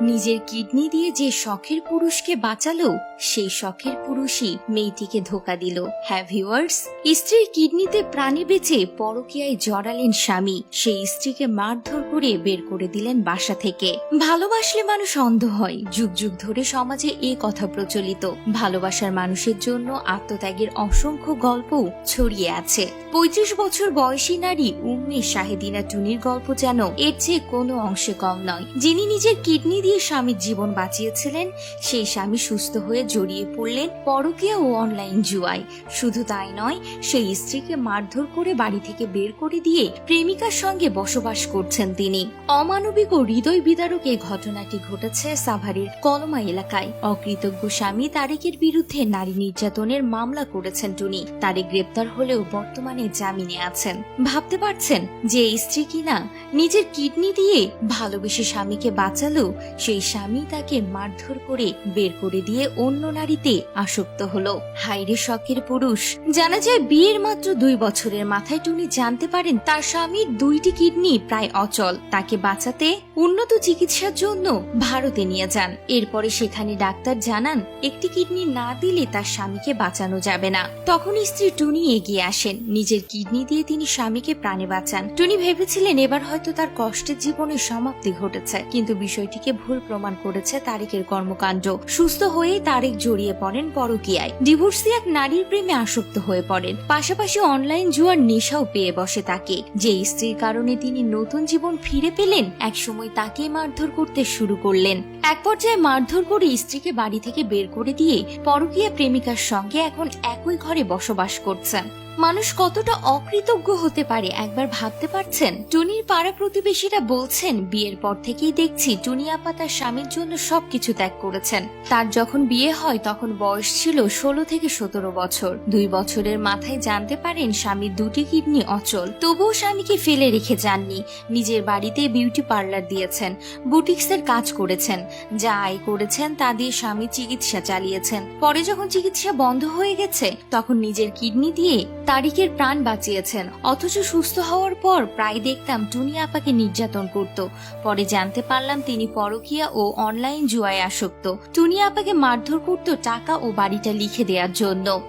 নিজের কিডনি দিয়ে যে শখের পুরুষকে বাঁচালো, সেই শখের পুরুষই মেয়েটিকে ধোকা দিল। হ্যাঁ ভিউয়ার্স, স্ত্রীর কিডনিতে প্রাণে বেঁচে পরকীয়ায় জড়ালেন স্বামী। সেই স্ত্রীকে মারধর করে বের করে দিলেন বাসা থেকে। ভালোবাসলে মানুষ অন্ধ হয়। যুগ যুগ ধরে সমাজে এ কথা প্রচলিত। ভালোবাসার মানুষের জন্য আত্মত্যাগের অসংখ্য গল্প ছড়িয়ে আছে। পঁয়ত্রিশ বছর বয়সী নারী উম্মে শাহেদিনা টুনির গল্প যেন এর চেয়ে কোনো অংশে কম নয়। যিনি নিজের কিডনি দিয়ে স্বামীর জীবন বাঁচিয়েছিলেন, সেই স্বামী সুস্থ হয়ে জড়িয়ে পড়লেন পরকীয়া ও অনলাইন জুয়ায়। শুধু তাই নয়, সেই স্ত্রীকে মারধর করে বাড়ি থেকে বের করে দিয়ে প্রেমিকার সঙ্গে বসবাস করছেন তিনি। অমানবিক ও হৃদয় বিদারক এই ঘটনাটি ঘটেছে সাভারের কলমা এলাকায়। অকৃতজ্ঞ স্বামী তারেকের বিরুদ্ধে নারী নির্যাতনের মামলা করেছেন টুনি। তারেক গ্রেপ্তার হলেও বর্তমানে জামিনে আছেন। ভাবতে পারছেন যে স্ত্রী কিনা নিজের কিডনি দিয়ে ভালোবেসে স্বামীকে বাঁচালো সেই স্বামী তাকে মারধর করে বের করে দিয়ে অন্য নারীতে আসক্ত হলো। হাইরে শখের পুরুষ। জানা যায় বিয়ের মাত্র দুই বছরের মাথায় টুনি জানতে পারেন তার স্বামীর দুইটি কিডনি প্রায় অচল। তাকে বাঁচাতে উন্নত চিকিৎসার জন্য ভারতে নিয়ে যান। এরপরে সেখানে ডাক্তার জানান, একটি কিডনি না দিলে তার স্বামীকে বাঁচানো যাবে না। তখন স্ত্রী টুনি এগিয়ে আসেন। নিজের কিডনি দিয়ে তিনি স্বামীকে প্রাণে বাঁচান। টুনি ভেবেছিলেন এবার হয়তো তার কষ্টের জীবনের সমাপ্তি ঘটেছে, কিন্তু বিষয়টিকে ভুল প্রমাণ করেছে তারেকের কর্মকাণ্ড। সুস্থ হয়ে তারেক জড়িয়ে পড়েন পরকীয়ায়। ডিভোর্সি এক নারীর প্রেমে আসক্ত হয়ে পড়েন। পাশাপাশি অনলাইন জুয়ার নেশাও পেয়ে বসে তাকে। যে স্ত্রীর কারণে তিনি নতুন জীবন ফিরে পেলেন, একসময় তাকে মারধর করতে শুরু করলেন। এক পর্যায়ে মারধর করে স্ত্রীকে বাড়ি থেকে বের করে দিয়ে পরকীয়া প্রেমিকার সঙ্গে এখন একই ঘরে বসবাস করছেন। মানুষ কতটা অকৃতজ্ঞ হতে পারে একবার ভাবতে পারছেন? টুনির পাড়া প্রতিবেশীরা বলছেন, বিয়ের পর থেকেই দেখছি টুনি আপা তার স্বামীর জন্য সবকিছু ত্যাগ করেছেন। তার যখন বিয়ে হয়, তখন বয়স ছিল ষোলো থেকে সতেরো বছর। দুই বছরের মাথায় জানতে পারেন, স্বামীর দুটি কিডনি অচল। তবুও স্বামীকে ফেলে রেখে যাননি। নিজের বাড়িতে বিউটি পার্লার দিয়েছেন, বুটিক্সের কাজ করেছেন। যা আয় করেছেন, তা দিয়ে স্বামী চিকিৎসা চালিয়েছেন। পরে যখন চিকিৎসা বন্ধ হয়ে গেছে, তখন নিজের কিডনি দিয়ে তারিকের প্রাণ বাঁচিয়েছেন। অথচ সুস্থ হওয়ার পর প্রায় দেখতাম টুনি আপাকে নির্যাতন করত। পরে জানতে পারলাম তিনি পরকিয়া ও অনলাইন জুয়ায় আসক্ত। টুনি আপাকে মারধর করত টাকা ও বাড়িটা লিখে দেওয়ার জন্য।